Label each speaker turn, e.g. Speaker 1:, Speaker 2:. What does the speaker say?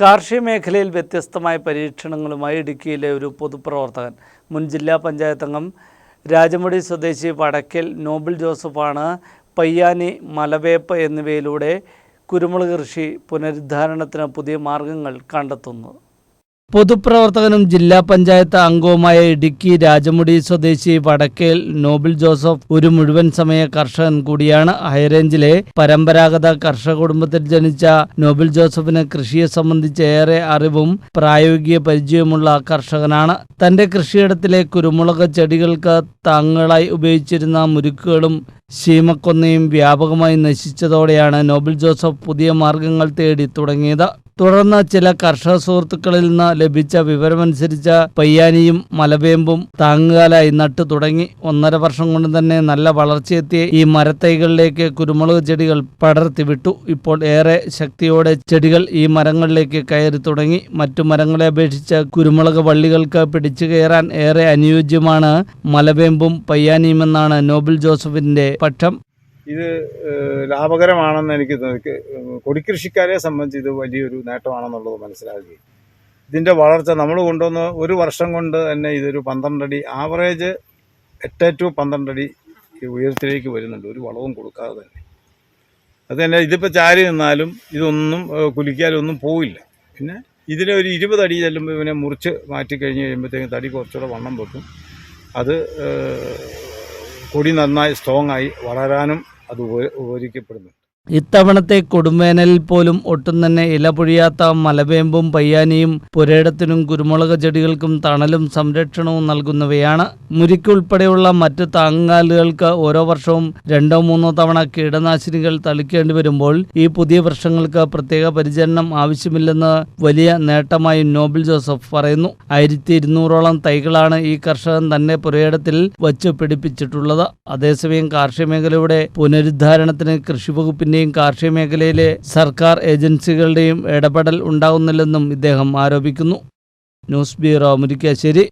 Speaker 1: കാർഷിക മേഖലയിൽ വ്യത്യസ്തമായ പരീക്ഷണങ്ങളുമായി ഇടുക്കിയിലെ ഒരു പൊതുപ്രവർത്തകൻ. മുൻ ജില്ലാ പഞ്ചായത്ത് അംഗം രാജമുടി സ്വദേശി വടക്കൽ നോബിൾ ജോസഫാണ് പയ്യാനി മലവേപ്പ് എന്നിവയിലൂടെ കുരുമുളക് കൃഷി പുനരുദ്ധാരണത്തിന് പുതിയ മാർഗങ്ങൾ കണ്ടെത്തുന്നത്. പൊതുപ്രവർത്തകനും ജില്ലാ പഞ്ചായത്ത് അംഗവുമായ ഇടുക്കി രാജമുടി സ്വദേശി വടക്കേൽ നോബിൾ ജോസഫ് ഒരു മുഴുവൻ സമയ കർഷകൻ കൂടിയാണ്. ഹൈറേഞ്ചിലെ പരമ്പരാഗത കർഷക കുടുംബത്തിൽ ജനിച്ച നോബിൾ ജോസഫിന് കൃഷിയെ സംബന്ധിച്ച് ഏറെ അറിവും പ്രായോഗിക പരിചയമുള്ള കർഷകനാണ്. തന്റെ കൃഷിയിടത്തിലെ കുരുമുളക് ചെടികൾക്ക് താങ്ങുകളായി ഉപയോഗിച്ചിരുന്ന മുരുക്കുകളും ശീമക്കൊന്നയും വ്യാപകമായി നശിച്ചതോടെയാണ് നോബിൾ ജോസഫ് പുതിയ മാർഗങ്ങൾ തേടി തുടങ്ങിയത്. തുടർന്ന് ചില കർഷക സുഹൃത്തുക്കളിൽ നിന്ന് ലഭിച്ച വിവരമനുസരിച്ച് പയ്യാനിയും മലവേമ്പും താങ്ങുകാലായി നട്ടു തുടങ്ങി. ഒന്നര വർഷം കൊണ്ട് തന്നെ നല്ല വളർച്ചയെത്തിയ ഈ മരത്തൈകളിലേക്ക് കുരുമുളക് ചെടികൾ പടർത്തി വിട്ടു. ഇപ്പോൾ ഏറെ ശക്തിയോടെ ചെടികൾ ഈ മരങ്ങളിലേക്ക് കയറി തുടങ്ങി. മറ്റു മരങ്ങളെ അപേക്ഷിച്ച് കുരുമുളക് വള്ളികൾക്ക് പിടിച്ചു കയറാൻ ഏറെ അനുയോജ്യമാണ് മലവേമ്പും പയ്യാനിയുമെന്നാണ് നോബിൾ ജോസഫിന്റെ പക്ഷം.
Speaker 2: ഇത് ലാഭകരമാണെന്ന് എനിക്ക് കൊടിക്കൃഷിക്കാരെ സംബന്ധിച്ച് ഇത് വലിയൊരു നേട്ടമാണെന്നുള്ളത് മനസ്സിലാക്കി ഇതിന്റെ വളർച്ച നമ്മൾ കൊണ്ടുവന്ന് ഒരു വർഷം കൊണ്ട് തന്നെ ഇതൊരു പന്ത്രണ്ടടി ആവറേജ് എട്ട് ടു പന്ത്രണ്ടടി ഉയരത്തിലേക്ക് വരുന്നുണ്ട്. ഒരു വളവും കൊടുക്കാതെ തന്നെ. അത് തന്നെ ഇതിപ്പോൾ ചാരി നിന്നാലും ഇതൊന്നും കുലിക്കാലും ഒന്നും പോവില്ല. പിന്നെ ഇതിനെ ഒരു ഇരുപത് അടി ചെല്ലുമ്പോൾ ഇവനെ മുറിച്ച് മാറ്റി കഴിഞ്ഞ് കഴിയുമ്പോഴത്തേക്കും തടി കുറച്ചുകൂടെ വണ്ണം വെക്കും. അത് കൊടി നന്നായി സ്ട്രോങ് ആയി വളരാനും അത് ഉപ- ഉപകരിക്കപ്പെടുന്നു.
Speaker 1: ഇത്തവണത്തെ കൊടുംവേനലിൽ പോലും ഒട്ടും തന്നെ ഇല പൊഴിയാത്ത മലവേമ്പും പയ്യാനിയും പുരയിടത്തിനും കുരുമുളക് ചെടികൾക്കും തണലും സംരക്ഷണവും നൽകുന്നവയാണ്. മുരിക്കുൾപ്പെടെയുള്ള മറ്റ് താങ്ങാലുകൾക്ക് ഓരോ വർഷവും രണ്ടോ മൂന്നോ തവണ കീടനാശിനികൾ തളിക്കേണ്ടി വരുമ്പോൾ ഈ പുതിയ വൃക്ഷങ്ങൾക്ക് പ്രത്യേക പരിചരണം ആവശ്യമില്ലെന്ന് വലിയ നേട്ടമായി നോബിൾ ജോസഫ് പറയുന്നു. ആയിരത്തി ഇരുന്നൂറോളം തൈകളാണ് ഈ കർഷകൻ തന്നെ പുരയിടത്തിൽ വച്ച് പിടിപ്പിച്ചിട്ടുള്ളത്. അതേസമയം കാർഷിക മേഖലയുടെ പുനരുദ്ധാരണത്തിന് കൃഷിവകുപ്പിന്റെയും കാർഷിക മേഖലയിലെ സർക്കാർ ഏജൻസികളുടെയും ഇടപെടൽ ഉണ്ടാകുന്നില്ലെന്നും ഇദ്ദേഹം ആരോപിക്കുന്നു. News bureau Murikkassery.